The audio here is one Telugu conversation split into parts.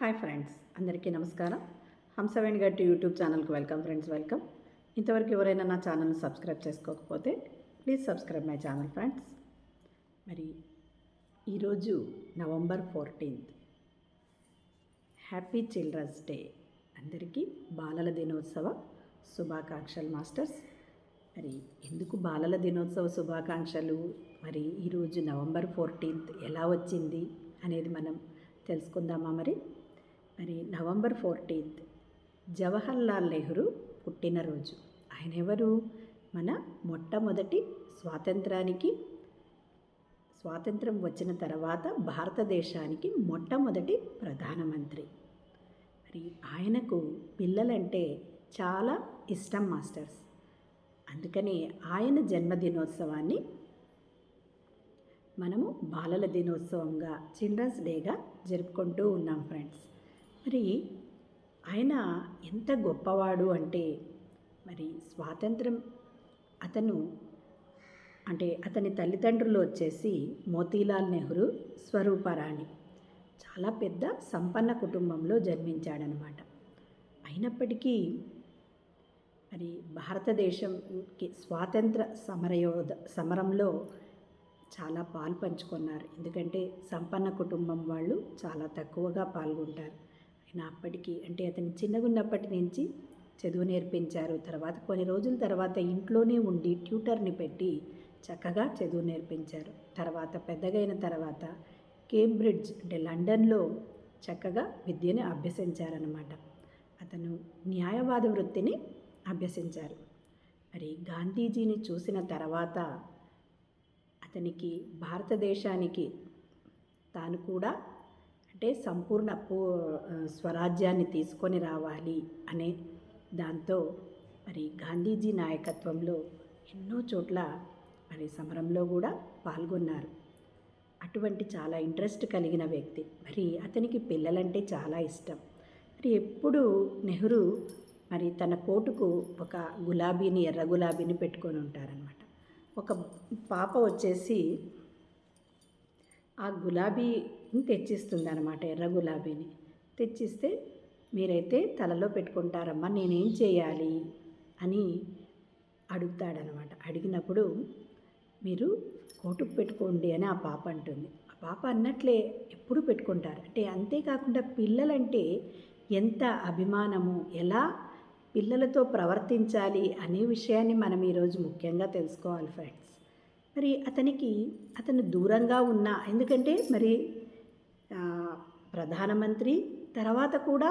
హాయ్ ఫ్రెండ్స్ అందరికీ నమస్కారం. హంసవేణి గట్టి యూట్యూబ్ ఛానల్కి వెల్కమ్ ఫ్రెండ్స్ వెల్కమ్. ఇంతవరకు ఎవరైనా నా ఛానల్ని సబ్స్క్రైబ్ చేసుకోకపోతే please subscribe my channel friends. మరి ఈరోజు November fourteenth. Happy children's day. అందరికీ బాలల దినోత్సవ శుభాకాంక్షలు మాస్టర్స్. మరి ఎందుకు బాలల దినోత్సవ శుభాకాంక్షలు? మరి ఈరోజు నవంబర్ ఫోర్టీన్త్ ఎలా వచ్చింది అనేది మనం తెలుసుకుందామా మరి? మరి నవంబర్ ఫోర్టీన్త్ జవహర్లాల్ నెహ్రూ పుట్టినరోజు. ఆయన ఎవరు? మన మొట్టమొదటి స్వాతంత్రానికి స్వాతంత్రం వచ్చిన తర్వాత భారతదేశానికి మొట్టమొదటి ప్రధానమంత్రి. మరి ఆయనకు పిల్లలంటే చాలా ఇష్టం మాస్టర్స్. అందుకని ఆయన జన్మదినోత్సవాన్ని మనము బాలల దినోత్సవంగా చిల్డ్రన్స్ డేగా జరుపుకుంటూ ఉన్నాం ఫ్రెండ్స్. మరి ఆయన ఎంత గొప్పవాడు అంటే మరి స్వాతంత్రం అతను అంటే అతని తల్లిదండ్రులు వచ్చేసి మోతీలాల్ నెహ్రూ స్వరూపరాణి. చాలా పెద్ద సంపన్న కుటుంబంలో జన్మించాడనమాట. అయినప్పటికీ మరి భారతదేశంకి స్వాతంత్ర సమరయోధ సమరంలో చాలా పాలు పంచుకున్నారు. ఎందుకంటే సంపన్న కుటుంబం వాళ్ళు చాలా తక్కువగా పాల్గొంటారు. అయినా అప్పటికి అంటే అతని చిన్నగున్నప్పటి నుంచి చదువు నేర్పించారు. తర్వాత కొన్ని రోజుల తర్వాత ఇంట్లోనే ఉండి ట్యూటర్ని పెట్టి చక్కగా చదువు నేర్పించారు. తర్వాత పెద్దగైన తర్వాత కేంబ్రిడ్జ్ అంటే లండన్లో చక్కగా విద్యను అభ్యసించారనమాట అతను న్యాయవాద వృత్తిని అభ్యసించారు. మరి గాంధీజీని చూసిన తర్వాత అతనికి భారతదేశానికి తాను కూడా అంటే సంపూర్ణ పూ స్వరాజ్యాన్ని తీసుకొని రావాలి అనే దాంతో మరి గాంధీజీ నాయకత్వంలో ఎన్నో చోట్ల మరి సమరంలో కూడా పాల్గొన్నారు. అటువంటి చాలా ఇంట్రెస్ట్ కలిగిన వ్యక్తి. మరి అతనికి పిల్లలంటే చాలా ఇష్టం. మరి ఎప్పుడు నెహ్రూ మరి తన కోటుకు ఒక గులాబీని ఎర్ర గులాబీని పెట్టుకొని ఉంటారనమాట ఒక పాప వచ్చేసి ఆ గులాబీని తెచ్చిస్తుంది అనమాట ఎర్ర గులాబీని. తెచ్చిస్తే మీరైతే తలలో పెట్టుకుంటారమ్మా నేనేం చేయాలి అని అడుగుతాడనమాట అడిగినప్పుడు మీరు కోటుకు పెట్టుకోండి అని ఆ పాప అంటుంది. ఆ పాప అన్నట్లే ఎప్పుడు పెట్టుకుంటారు? అంటే అంతేకాకుండా పిల్లలంటే ఎంత అభిమానము ఎలా పిల్లలతో ప్రవర్తించాలి అనే విషయాన్ని మనం ఈరోజు ముఖ్యంగా తెలుసుకోవాలి ఫ్రెండ్స్. మరి అతనికి అతను దూరంగా ఉన్న ఎందుకంటే మరి ప్రధానమంత్రి తర్వాత కూడా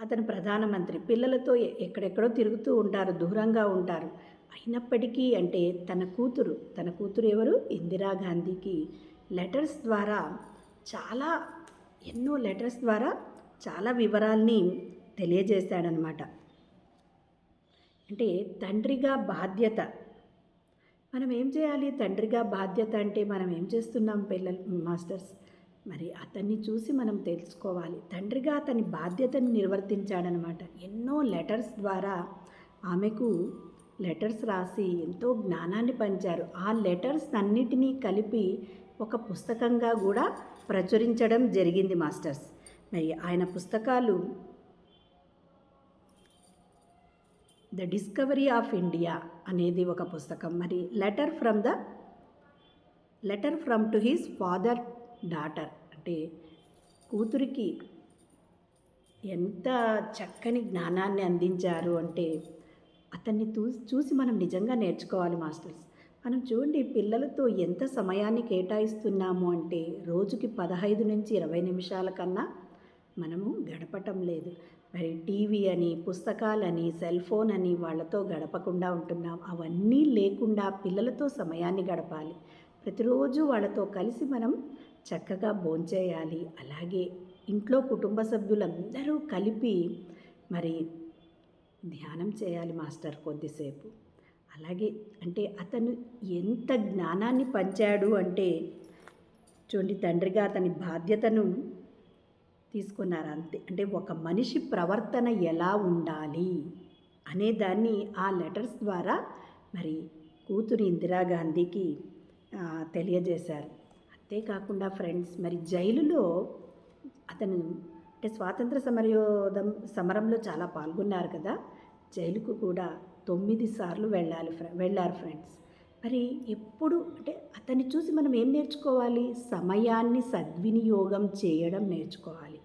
అతను ప్రధానమంత్రి పిల్లలతో ఎక్కడెక్కడో తిరుగుతూ ఉంటారు దూరంగా ఉంటారు. అయినప్పటికీ అంటే తన కూతురు తన కూతురు ఎవరు? ఇందిరాగాంధీకి లెటర్స్ ద్వారా చాలా ఎన్నో లెటర్స్ ద్వారా చాలా వివరాల్ని తెలియజేశాడనమాట అంటే తండ్రిగా బాధ్యత. మనం ఏం చేయాలి? తండ్రిగా బాధ్యత అంటే మనం ఏం చేస్తున్నాం పిల్లలు మాస్టర్స్? మరి అతన్ని చూసి మనం తెలుసుకోవాలి. తండ్రిగా అతని బాధ్యతను నిర్వర్తించాడనమాట. ఎన్నో లెటర్స్ ద్వారా ఆమెకు లెటర్స్ రాసి ఎంతో జ్ఞానాన్ని పంచారు. ఆ లెటర్స్ అన్నిటినీ కలిపి ఒక పుస్తకంగా కూడా ప్రచురించడం జరిగింది మాస్టర్స్. మరి ఆయన పుస్తకాలు ద డిస్కవరీ ఆఫ్ ఇండియా అనేది ఒక పుస్తకం. మరి letter from the letter from to his father daughter. అంటే కూతురికి ఎంత చక్కని జ్ఞానాన్ని అందించారు అంటే అతన్ని తూ చూసి మనం నిజంగా నేర్చుకోవాలి మాస్టర్స్. మనం చూడండి పిల్లలతో ఎంత సమయాన్ని కేటాయిస్తున్నాము అంటే రోజుకి పదహైదు నుంచి ఇరవై నిమిషాల కన్నా మనము గడపటం లేదు. మరి టీవీ అని పుస్తకాలని సెల్ ఫోన్ అని వాళ్ళతో గడపకుండా ఉంటున్నాం. అవన్నీ లేకుండా పిల్లలతో సమయాన్ని గడపాలి. ప్రతిరోజు వాళ్ళతో కలిసి మనం చక్కగా భోంచేయాలి. అలాగే ఇంట్లో కుటుంబ సభ్యులందరూ కలిపి మరి ధ్యానం చేయాలి మాస్టర్ కొద్దిసేపు. అలాగే అంటే అతను ఎంత జ్ఞానాన్ని పంచాడు అంటే చూడండి తండ్రిగా అతని బాధ్యతను తీసుకున్నారు అంతే అంటే ఒక మనిషి ప్రవర్తన ఎలా ఉండాలి అనే దాన్ని ఆ లెటర్స్ ద్వారా మరి కూతురు ఇందిరాగాంధీకి తెలియజేశారు. అంతేకాకుండా ఫ్రెండ్స్ మరి జైలులో అతను అంటే స్వాతంత్ర సమరయోధం సమరంలో చాలా పాల్గొన్నారు కదా. జైలుకు కూడా తొమ్మిది సార్లు వెళ్ళాలి ఫ్రె వెళ్ళారు ఫ్రెండ్స్. మరి ఎప్పుడు అంటే అతన్ని చూసి మనం ఏం నేర్చుకోవాలి? సమయాన్ని సద్వినియోగం చేయడం నేర్చుకోవాలి.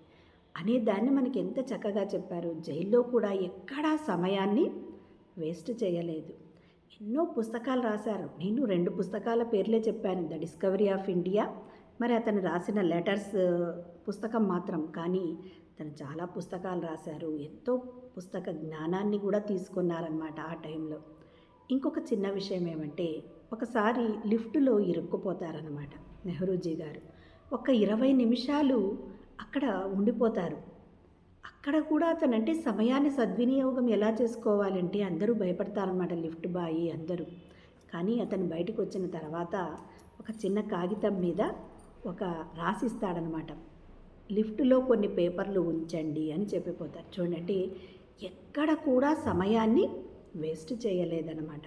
అనే దాన్ని మనకి ఎంత చక్కగా చెప్పారు. జైల్లో కూడా ఎక్కడా సమయాన్ని వేస్ట్ చేయలేదు. ఎన్నో పుస్తకాలు రాశారు. నేను రెండు పుస్తకాల పేర్లే చెప్పాను. The discovery of India. మరి అతను రాసిన లెటర్స్ పుస్తకం మాత్రం. కానీ తను చాలా పుస్తకాలు రాశారు. ఎంతో పుస్తక జ్ఞానాన్ని కూడా తీసుకున్నారనమాట ఆ టైంలో. ఇంకొక చిన్న విషయం ఏమంటే ఒకసారి లిఫ్టులో ఇరుక్కుపోతారనమాట నెహ్రూజీ గారు. ఒక ఇరవై నిమిషాలు అక్కడ ఉండిపోతారు. అక్కడ కూడా అతనంటే సమయాన్ని సద్వినియోగం ఎలా చేసుకోవాలంటే అందరూ భయపడతారనమాట లిఫ్ట్ బాయి అందరూ. కానీ అతను బయటకు వచ్చిన తర్వాత ఒక చిన్న కాగితం మీద ఒక రాసిస్తాడనమాట లిఫ్ట్లో కొన్ని పేపర్లు ఉంచండి అని చెప్పిపోతారు. చూడండి ఎక్కడ కూడా సమయాన్ని వేస్ట్ చేయలేదన్నమాట.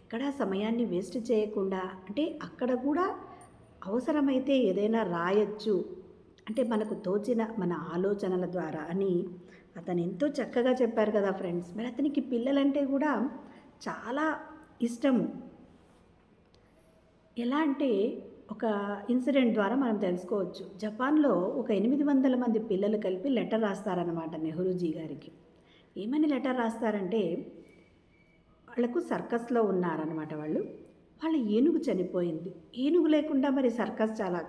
ఎక్కడా సమయాన్ని వేస్ట్ చేయకుండా అంటే అక్కడ కూడా అవసరమైతే ఏదైనా రాయొచ్చు అంటే మనకు తోచిన మన ఆలోచనల ద్వారా అని అతను ఎంతో చక్కగా చెప్పారు కదా ఫ్రెండ్స్. మరి అతనికి పిల్లలంటే కూడా చాలా ఇష్టము. ఎలా అంటే ఒక ఇన్సిడెంట్ ద్వారా మనం తెలుసుకోవచ్చు. జపాన్లో ఒక ఎనిమిది వందల మంది పిల్లలు కలిపి లెటర్ రాస్తారనమాట నెహ్రూజీ గారికి. ఏమని లెటర్ రాస్తారంటే వాళ్ళకు సర్కస్లో ఉన్నారనమాట వాళ్ళు. వాళ్ళ ఏనుగు చనిపోయింది. ఏనుగు లేకుండా మరి సర్కస్ చాలా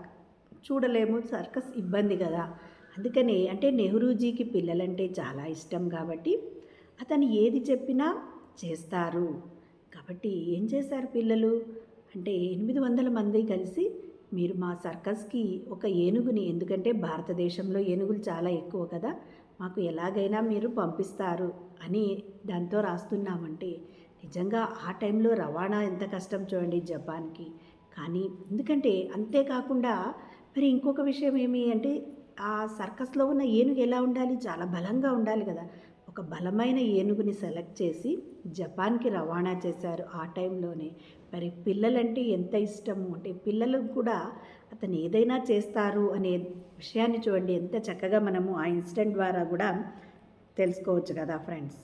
చూడలేము సర్కస్ ఇబ్బంది కదా. అందుకని అంటే నెహ్రూజీకి పిల్లలంటే చాలా ఇష్టం కాబట్టి అతను ఏది చెప్పినా చేస్తారు. కాబట్టి ఏం చేశారు పిల్లలు? అంటే ఎనిమిది వందల మంది కలిసి మీరు మా సర్కస్కి ఒక ఏనుగుని ఎందుకంటే భారతదేశంలో ఏనుగులు చాలా ఎక్కువ కదా మాకు ఎలాగైనా మీరు పంపిస్తారు అని దాంతో రాస్తున్నామంటే నిజంగా ఆ టైంలో రవాణా ఎంత కష్టం చూడండి జపాన్కి. కానీ ఎందుకంటే అంతేకాకుండా మరి ఇంకొక విషయం ఏమి అంటే ఆ సర్కస్లో ఉన్న ఏనుగు ఎలా ఉండాలి? చాలా బలంగా ఉండాలి కదా. ఒక బలమైన ఏనుగుని సెలెక్ట్ చేసి జపాన్కి రవాణా చేశారు ఆ టైంలోనే. మరి పిల్లలంటే ఎంత ఇష్టము? అంటే పిల్లలకు కూడా అతను ఏదైనా చేస్తారు అనే విషయాన్ని చూడండి. ఎంత చక్కగా మనము ఆ ఇన్సిడెంట్ ద్వారా కూడా తెలుసుకోవచ్చు కదా ఫ్రెండ్స్.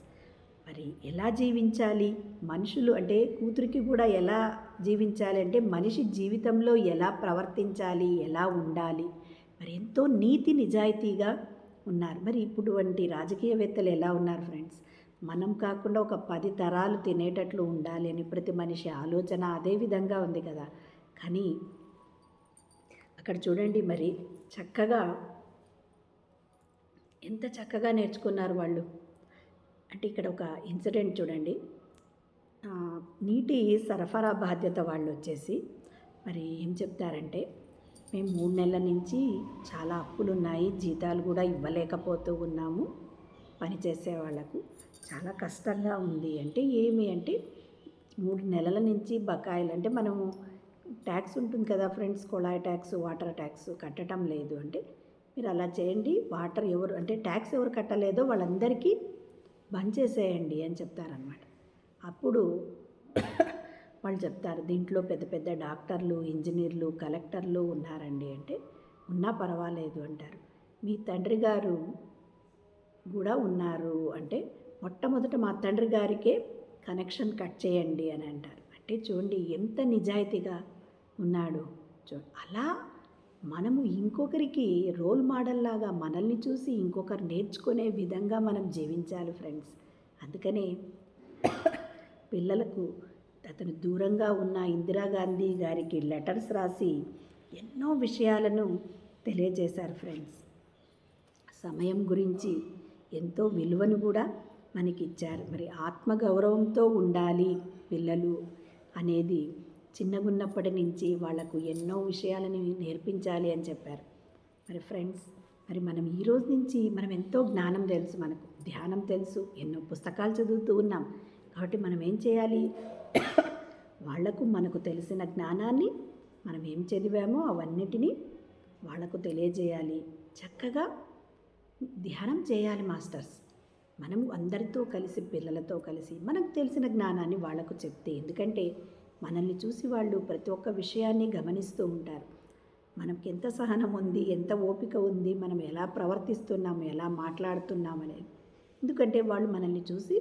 మరి ఎలా జీవించాలి? మనుషులు అంటే కూతురికి కూడా ఎలా జీవించాలి అంటే మనిషి జీవితంలో ఎలా ప్రవర్తించాలి? ఎలా ఉండాలి? మరి ఎంతో నీతి నిజాయితీగా ఉన్నారు. మరి ఇప్పుడు వంటి రాజకీయవేత్తలు ఎలా ఉన్నారు ఫ్రెండ్స్? మనం కాకుండా ఒక పది తరాలు తినేటట్లు ఉండాలి అని ప్రతి మనిషి ఆలోచన అదే విధంగా ఉంది కదా. కానీ అక్కడ చూడండి మరి చక్కగా ఎంత చక్కగా నేర్చుకున్నారు వాళ్ళు. అంటే ఇక్కడ ఒక ఇన్సిడెంట్ చూడండి. నీటి సరఫరా బాధ్యత వాళ్ళు వచ్చేసి మరి ఏం చెప్తారంటే మేము మూడు నెలల నుంచి చాలా అప్పులు ఉన్నాయి జీతాలు కూడా ఇవ్వలేకపోతూ ఉన్నాము పనిచేసే వాళ్ళకు చాలా కష్టంగా ఉంది. అంటే ఏమి అంటే మూడు నెలల నుంచి బకాయిలు అంటే మనము ట్యాక్స్ ఉంటుంది కదా ఫ్రెండ్స్ కుళాయి ట్యాక్స్ వాటర్ ట్యాక్స్ కట్టడం లేదు. అంటే మీరు అలా చేయండి వాటర్ ఎవరు అంటే ట్యాక్స్ ఎవరు కట్టలేదో వాళ్ళందరికీ బంద్ చేసేయండి అని చెప్తారనమాట అప్పుడు వాళ్ళు చెప్తారు దీంట్లో పెద్ద పెద్ద డాక్టర్లు ఇంజనీర్లు కలెక్టర్లు ఉన్నారండి అంటే ఉన్నా పర్వాలేదు అంటారు. మీ తండ్రి గారు కూడా ఉన్నారు అంటే మొట్టమొదట మా తండ్రి గారికే కనెక్షన్ కట్ చేయండి అని అంటారు. అంటే చూడండి ఎంత నిజాయితీగా ఉన్నాడు. చూ అలా మనము ఇంకొకరికి రోల్ మోడల్లాగా మనల్ని చూసి ఇంకొకరు నేర్చుకునే విధంగా మనం జీవించాలి ఫ్రెండ్స్. అందుకనే పిల్లలకు అతను దూరంగా ఉన్న ఇందిరాగాంధీ గారికి లెటర్స్ రాసి ఎన్నో విషయాలను తెలియజేశారు ఫ్రెండ్స్. సమయం గురించి ఎంతో విలువను కూడా మనకి ఇచ్చారు మరి ఆత్మగౌరవంతో ఉండాలి పిల్లలు అనేది చిన్నగున్నప్పటి నుంచి వాళ్ళకు ఎన్నో విషయాలని నేర్పించాలి అని చెప్పారు. మరి ఫ్రెండ్స్ మరి మనం ఈ రోజు నుంచి మనం ఎంతో జ్ఞానం తెలుసు మనకు ధ్యానం తెలుసు ఎన్నో పుస్తకాలు చదువుతూ ఉన్నాం. కాబట్టి మనం ఏం చేయాలి? వాళ్ళకు మనకు తెలిసిన జ్ఞానాన్ని మనం ఏం చదివామో అవన్నిటినీ వాళ్ళకు తెలియజేయాలి. చక్కగా ధ్యానం చేయాలి మాస్టర్స్. మనం అందరితో కలిసి పిల్లలతో కలిసి మనకు తెలిసిన జ్ఞానాన్ని వాళ్ళకు చెప్తే ఎందుకంటే మనల్ని చూసి వాళ్ళు ప్రతి ఒక్క విషయాన్ని గమనిస్తూ ఉంటారు. మనకి ఎంత సహనం ఉంది ఎంత ఓపిక ఉంది మనం ఎలా ప్రవర్తిస్తున్నాము ఎలా మాట్లాడుతున్నాం అనేది ఎందుకంటే వాళ్ళు మనల్ని చూసి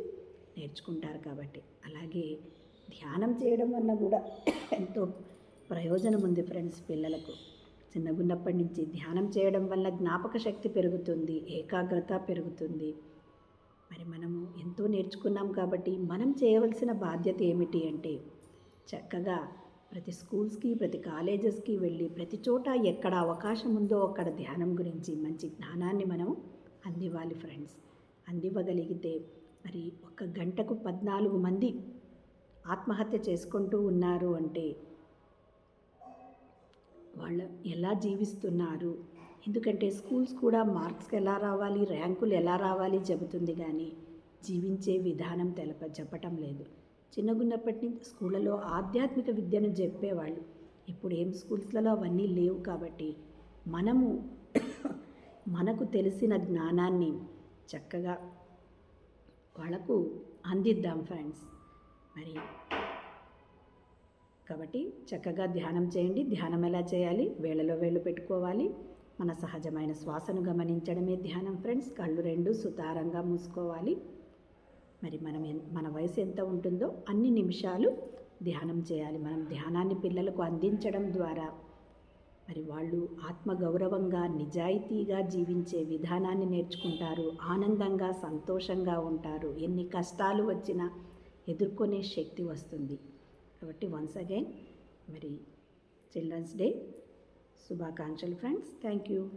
నేర్చుకుంటారు కాబట్టి. అలాగే ధ్యానం చేయడం వల్ల కూడా ఎంతో ప్రయోజనం ఉంది ఫ్రెండ్స్ పిల్లలకు. చిన్నగున్నప్పటి నుంచి ధ్యానం చేయడం వల్ల జ్ఞాపక శక్తి పెరుగుతుంది ఏకాగ్రత పెరుగుతుంది. మరి మనము ఎంతో నేర్చుకున్నాం కాబట్టి మనం చేయవలసిన బాధ్యత ఏమిటి అంటే చక్కగా ప్రతి స్కూల్స్కి ప్రతి కాలేజెస్కి వెళ్ళి ప్రతి చోట ఎక్కడ అవకాశం ఉందో అక్కడ ధ్యానం గురించి మంచి జ్ఞానాన్ని మనం అందివ్వాలి ఫ్రెండ్స్. అందివ్వగలిగితే మరి ఒక గంటకు పద్నాలుగు మంది ఆత్మహత్య చేసుకుంటూ ఉన్నారు అంటే వాళ్ళు ఎలా జీవిస్తున్నారు? ఎందుకంటే స్కూల్స్ కూడా మార్క్స్కి ఎలా రావాలి ర్యాంకులు ఎలా రావాలి చెబుతుంది కానీ జీవించే విధానం తెలప చెప్పటం లేదు. చిన్నగున్నప్పటి నుంచి స్కూళ్ళలో ఆధ్యాత్మిక విద్యను చెప్పేవాళ్ళు. ఇప్పుడు ఏం స్కూల్స్లలో అవన్నీ లేవు కాబట్టి మనము మనకు తెలిసిన జ్ఞానాన్ని చక్కగా వాళ్ళకు అందిద్దాం ఫ్రెండ్స్. మరి కాబట్టి చక్కగా ధ్యానం చేయండి. ధ్యానం ఎలా చేయాలి? వేళలో వేళ్ళు పెట్టుకోవాలి. మన సహజమైన శ్వాసను గమనించడమే ధ్యానం ఫ్రెండ్స్. కళ్ళు రెండు సుతారంగా మూసుకోవాలి. మరి మనం మన వయసు ఎంత ఉంటుందో అన్ని నిమిషాలు ధ్యానం చేయాలి. మనం ధ్యానాన్ని పిల్లలకు అందించడం ద్వారా మరి వాళ్ళు ఆత్మగౌరవంగా నిజాయితీగా జీవించే విధానాన్ని నేర్చుకుంటారు. ఆనందంగా సంతోషంగా ఉంటారు. ఎన్ని కష్టాలు వచ్చినా ఎదుర్కొనే శక్తి వస్తుంది. కాబట్టి వన్స్ అగైన్ మరి చిల్డ్రన్స్ డే శుభాకాంక్షలు ఫ్రెండ్స్. Thank you